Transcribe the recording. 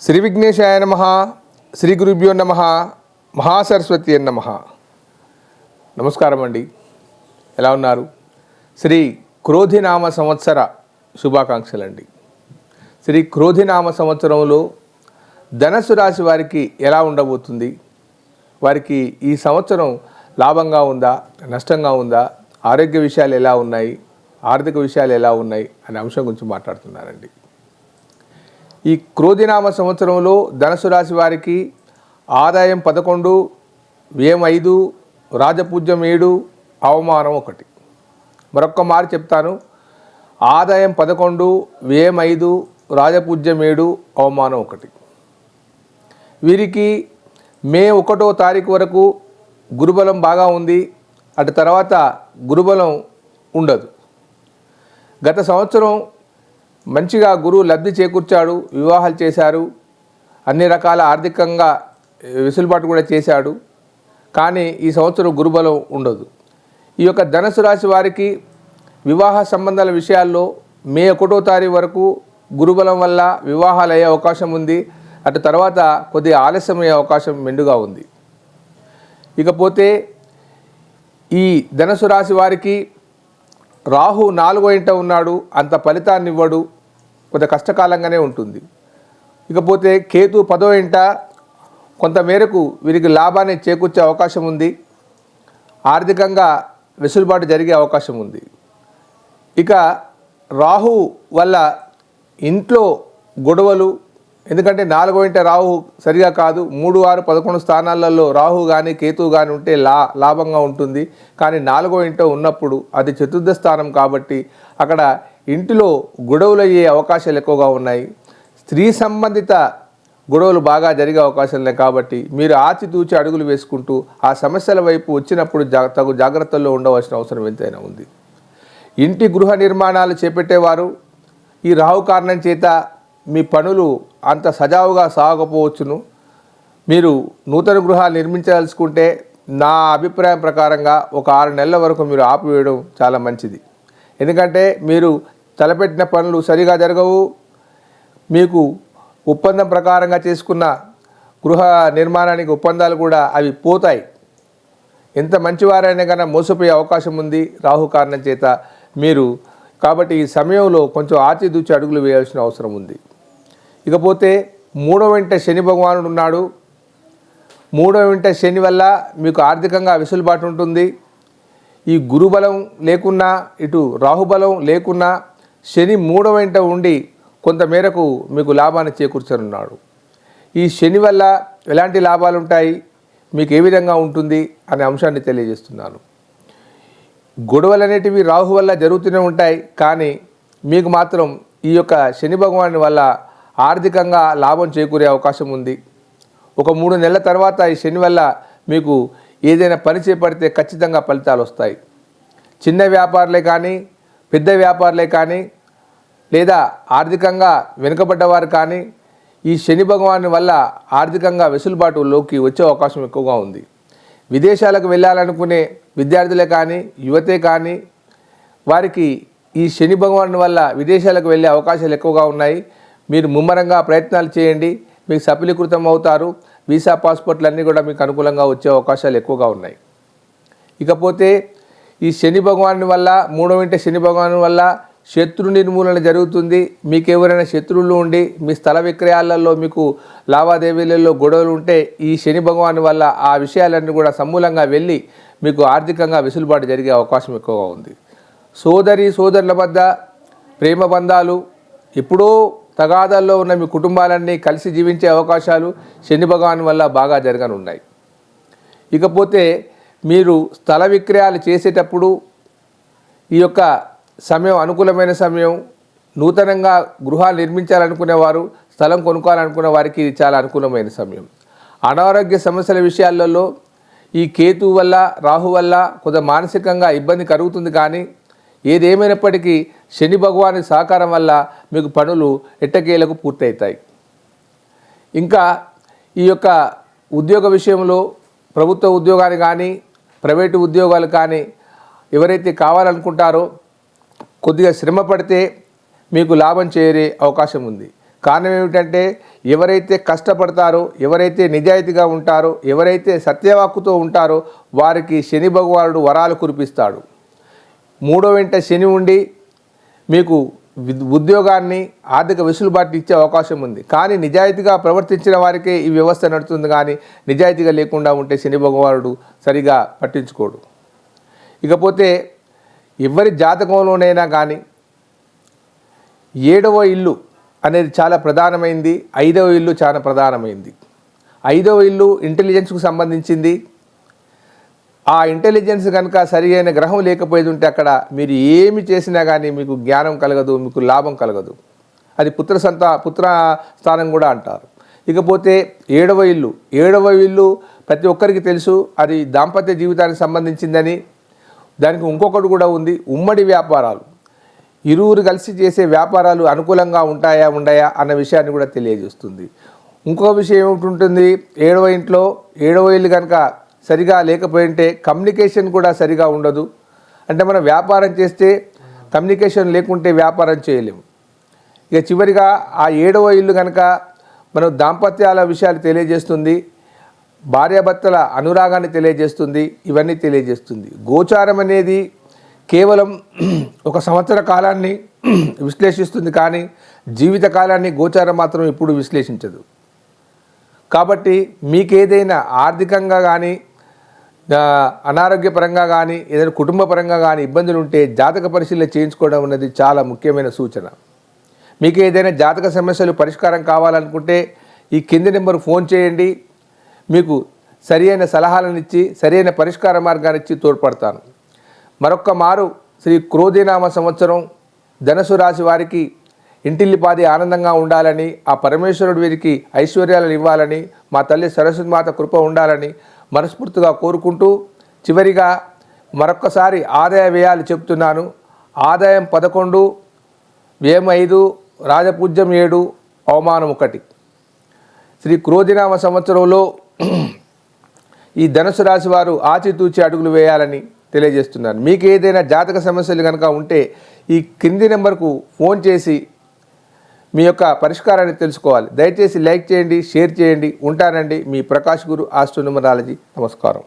శ్రీ విఘ్నేశాయ నమ శ్రీ గురుభ్యో నమ మహాసరస్వతి నమ నమస్కారం అండి. ఎలా ఉన్నారు? శ్రీ క్రోధినామ సంవత్సర శుభాకాంక్షలండి. శ్రీ క్రోధినామ సంవత్సరంలో ధనస్సు రాశి వారికి ఎలా ఉండబోతుంది? వారికి ఈ సంవత్సరం లాభంగా ఉందా? నష్టంగా ఉందా? ఆరోగ్య విషయాలు ఎలా ఉన్నాయి? ఆర్థిక విషయాలు ఎలా ఉన్నాయి? అనే అంశం గురించి మాట్లాడుతున్నారండి. ఈ క్రోధినామ సంవత్సరంలో ధనుసు రాశి వారికి ఆదాయం పదకొండు వ్యయం ఐదు రాజపూజ్యం ఏడు అవమానం ఒకటి. మరొక్క మారు చెప్తాను. ఆదాయం పదకొండు వ్యయం ఐదు రాజపూజ్యం ఏడు అవమానం ఒకటి. వీరికి మే ఒకటో తారీఖు వరకు గురుబలం బాగా ఉంది. అటు తర్వాత గురుబలం ఉండదు. గత సంవత్సరం మంచిగా గురువు లబ్ధి చేకూర్చాడు వివాహాలు చేశారు అన్ని రకాల ఆర్థికంగా వెసులుబాటు కూడా చేశాడు. కానీ ఈ సంవత్సరం గురుబలం ఉండదు. ఈ యొక్క ధనుసు రాశి వారికి వివాహ సంబంధాల విషయాల్లో మే ఒకటో తారీఖు వరకు గురుబలం వల్ల వివాహాలు అయ్యే అవకాశం ఉంది. అటు తర్వాత కొద్దిగా ఆలస్యమయ్యే అవకాశం మెండుగా ఉంది. ఇకపోతే ఈ ధనుసు రాశి వారికి రాహు నాలుగో ఇంట ఉన్నాడు అంత ఫలితాన్ని ఇవ్వడు కొంత కష్టకాలంగానే ఉంటుంది. ఇకపోతే కేతు పదో ఇంట కొంత మేరకు వీరికి లాభాన్ని చేకూర్చే అవకాశం ఉంది. ఆర్థికంగా వెసులుబాటు జరిగే అవకాశం ఉంది. ఇక రాహు వల్ల ఇంట్లో గొడవలు ఎందుకంటే నాలుగో ఇంట రాహు సరిగా కాదు. మూడు ఆరు పదకొండు స్థానాలలో రాహు కానీ కేతు కానీ ఉంటే లా లాభంగా ఉంటుంది. కానీ నాలుగో ఇంట ఉన్నప్పుడు అది చతుర్థ స్థానం కాబట్టి అక్కడ ఇంటిలో గొడవలు అయ్యే అవకాశాలు ఎక్కువగా ఉన్నాయి. స్త్రీ సంబంధిత గొడవలు బాగా జరిగే అవకాశం లేదు కాబట్టి మీరు ఆచితూచి అడుగులు వేసుకుంటూ ఆ సమస్యల వైపు వచ్చినప్పుడు జా తగు జాగ్రత్తల్లో ఉండవలసిన అవసరం ఎంతైనా ఉంది. ఇంటి గృహ నిర్మాణాలు చేపట్టేవారు. ఈ రాహు కారణం చేత మీ పనులు అంత సజావుగా సాగకపోవచ్చును మీరు నూతన గృహాలు నిర్మించదలుచుకుంటే నా అభిప్రాయం ప్రకారంగా ఒక ఆరు నెలల వరకు మీరు ఆపివేయడం చాలా మంచిది. ఎందుకంటే మీరు తలపెట్టిన పనులు సరిగా జరగవు. మీకు ఒప్పందం ప్రకారంగా చేసుకున్న గృహ నిర్మాణానికి ఒప్పందాలు కూడా అవి పోతాయి. ఎంత మంచివారైనా కన్నా మోసపోయే అవకాశం ఉంది రాహు కారణం చేత మీరు. కాబట్టి ఈ సమయంలో కొంచెం ఆచితూచి అడుగులు వేయాల్సిన అవసరం ఉంది. ఇకపోతే మూడవ వెంట శని భగవానుడు ఉన్నాడు. మూడవ వెంట శని వల్ల మీకు ఆర్థికంగా వెసులుబాటు ఉంటుంది. ఈ గురుబలం లేకున్నా ఇటు రాహుబలం లేకున్నా శని మూడవ వెంట ఉండి కొంత మేరకు మీకు లాభాన్ని చేకూర్చనున్నాడు. ఈ శని వల్ల ఎలాంటి లాభాలు ఉంటాయి మీకు ఏ విధంగా ఉంటుంది? అనే అంశాన్ని తెలియజేస్తున్నాను. గొడవలు అనేటివి రాహు వల్ల జరుగుతూనే ఉంటాయి. కానీ మీకు మాత్రం ఈ యొక్క శని భగవాని వల్ల ఆర్థికంగా లాభం చేకూరే అవకాశం ఉంది. ఒక మూడు నెలల తర్వాత ఈ శని వల్ల మీకు ఏదైనా పని చేపడితే ఖచ్చితంగా ఫలితాలు వస్తాయి. చిన్న వ్యాపారులే కానీ పెద్ద వ్యాపారులే కానీ లేదా ఆర్థికంగా వెనుకబడ్డవారు కానీ ఈ శని భగవాన్ వల్ల ఆర్థికంగా వెసులుబాటులోకి వచ్చే అవకాశం ఎక్కువగా ఉంది. విదేశాలకు వెళ్ళాలనుకునే విద్యార్థులే కానీ యువతే కానీ వారికి ఈ శని భగవాన్ వల్ల విదేశాలకు వెళ్ళే అవకాశాలు ఎక్కువగా ఉన్నాయి. మీరు ముమ్మరంగా ప్రయత్నాలు చేయండి. మీకు సఫలీకృతం అవుతారు. వీసా పాస్పోర్ట్లు అన్నీ కూడా మీకు అనుకూలంగా వచ్చే అవకాశాలు ఎక్కువగా ఉన్నాయి. ఇకపోతే ఈ శని భగవాన్ వల్ల మూడవ ఇంటి శని భగవాన్ వల్ల శత్రు నిర్మూలన జరుగుతుంది. మీకు ఎవరైనా శత్రువులు ఉండి మీ స్థల విక్రయాలలో మీకు లావాదేవీలలో గొడవలు ఉంటే ఈ శని భగవాన్ వల్ల ఆ విషయాలన్నీ కూడా సమూలంగా వెళ్ళి మీకు ఆర్థికంగా వెసులుబాటు జరిగే అవకాశం ఎక్కువగా ఉంది. సోదరి సోదరుల మధ్య ప్రేమ బంధాలు ఎప్పుడో తగాదాల్లో ఉన్న మీ కుటుంబాలన్నీ కలిసి జీవించే అవకాశాలు శని భగవాన్ వల్ల బాగా జరగనున్నాయి. ఇకపోతే మీరు స్థల విక్రయాలు చేసేటప్పుడు ఈ యొక్క సమయం అనుకూలమైన సమయం నూతనంగా గృహాలు నిర్మించాలనుకునేవారు స్థలం కొనుక్కోవాలనుకునే వారికి ఇది చాలా అనుకూలమైన సమయం. అనారోగ్య సమస్యల విషయాలలో ఈ కేతు వల్ల రాహు వల్ల కొంత మానసికంగా ఇబ్బంది కలుగుతుంది కానీ ఏదేమైనప్పటికీ శని భగవాని సహకారం వల్ల మీకు పనులు ఎట్టకేలకు పూర్తవుతాయి ఇంకా ఈ యొక్క ఉద్యోగ విషయంలో ప్రభుత్వ ఉద్యోగాలు కానీ ప్రైవేటు ఉద్యోగాలు కానీ ఎవరైతే కావాలనుకుంటారో కొద్దిగా శ్రమ పడితే మీకు లాభం చేరే అవకాశం ఉంది. కారణం ఏమిటంటే ఎవరైతే కష్టపడతారో ఎవరైతే నిజాయితీగా ఉంటారో ఎవరైతే సత్యవాక్కుతో ఉంటారో వారికి శని భగవానుడు వరాలు కురిపిస్తాడు. మూడో వెంట శని ఉండి మీకు ఉద్యోగాన్ని ఆర్థిక వెసులుబాటు ఇచ్చే అవకాశం ఉంది. కానీ నిజాయితీగా ప్రవర్తించిన వారికే ఈ వ్యవస్థ నడుస్తుంది కానీ నిజాయితీగా లేకుండా ఉంటే శని భగవానుడు సరిగా పట్టించుకోడు. ఇకపోతే ఎవరి జాతకంలోనైనా కానీ ఏడవ ఇల్లు అనేది చాలా ప్రధానమైంది ఐదవ ఇల్లు చాలా ప్రధానమైంది. ఐదవ ఇల్లు ఇంటెలిజెన్స్కు సంబంధించింది ఆ ఇంటెలిజెన్స్ కనుక సరి అయిన గ్రహం లేకపోయేది ఉంటే అక్కడ మీరు ఏమి చేసినా కానీ మీకు జ్ఞానం కలగదు మీకు లాభం కలగదు. అది పుత్ర సంత పుత్ర స్థానం కూడా అంటారు. ఇకపోతే ఏడవ ఇల్లు ఏడవ ఇల్లు ప్రతి ఒక్కరికి తెలుసు అది దాంపత్య జీవితానికి సంబంధించిందని. దానికి ఇంకొకటి కూడా ఉంది ఉమ్మడి వ్యాపారాలు. ఇరువురు కలిసి చేసే వ్యాపారాలు అనుకూలంగా ఉంటాయా ఉండయా అన్న విషయాన్ని కూడా తెలియజేస్తుంది. ఇంకొక విషయం ఏమిటి ఏడవ ఇంట్లో ఏడవ ఇల్లు కనుక సరిగా లేకపోయింటే కమ్యూనికేషన్ కూడా సరిగా ఉండదు. అంటే మనం వ్యాపారం చేస్తే కమ్యూనికేషన్ లేకుంటే వ్యాపారం చేయలేము. ఇక చివరిగా ఆ ఏడవ ఇల్లు కనుక మనం దాంపత్యాల విషయాలు తెలియజేస్తుంది భార్యాభర్తల అనురాగాన్ని తెలియజేస్తుంది ఇవన్నీ తెలియజేస్తుంది. గోచారం అనేది కేవలం ఒక సంవత్సర కాలాన్ని విశ్లేషిస్తుంది కానీ జీవిత కాలాన్ని గోచారం మాత్రం ఇప్పుడు విశ్లేషించదు. కాబట్టి మీకేదైనా ఆర్థికంగా కానీ అనారోగ్యపరంగా కానీ ఏదైనా కుటుంబ పరంగా కానీ ఇబ్బందులు ఉంటే జాతక పరిశీలన చేయించుకోవడం అనేది చాలా ముఖ్యమైన సూచన. మీకు ఏదైనా జాతక సమస్యలు పరిష్కారం కావాలనుకుంటే ఈ కింది నెంబర్ ఫోన్ చేయండి. మీకు సరి అయిన సలహాలను ఇచ్చి సరైన పరిష్కార మార్గాన్ని ఇచ్చి తోడ్పడతాను. మరొక్క మారు శ్రీ క్రోధినామ సంవత్సరం ధనసు రాశి వారికి ఇంటిల్లిపాది ఆనందంగా ఉండాలని ఆ పరమేశ్వరుడు వీరికి ఐశ్వర్యాలను ఇవ్వాలని మా తల్లి సరస్వతి మాత కృప ఉండాలని మనస్ఫూర్తిగా కోరుకుంటూ చివరిగా మరొక్కసారి ఆదాయ వ్యయాలు చెప్తున్నాను ఆదాయం పదకొండు వ్యయం ఐదు రాజపూజ్యం ఏడు అవమానం ఒకటి. శ్రీ క్రోధినామ సంవత్సరంలో ఈ ధనుసు రాశి వారు ఆచితూచి అడుగులు వేయాలని తెలియజేస్తున్నాను. మీకు ఏదైనా జాతక సమస్యలు కనుక ఉంటే ఈ క్రింది నెంబర్కు ఫోన్ చేసి మీ యొక్క పరిష్కారాన్ని తెలుసుకోవాలి. దయచేసి లైక్ చేయండి షేర్ చేయండి ఉంటానండి మీ ప్రకాష్ గురు ఆస్ట్రోనుమరాలజీ నమస్కారం.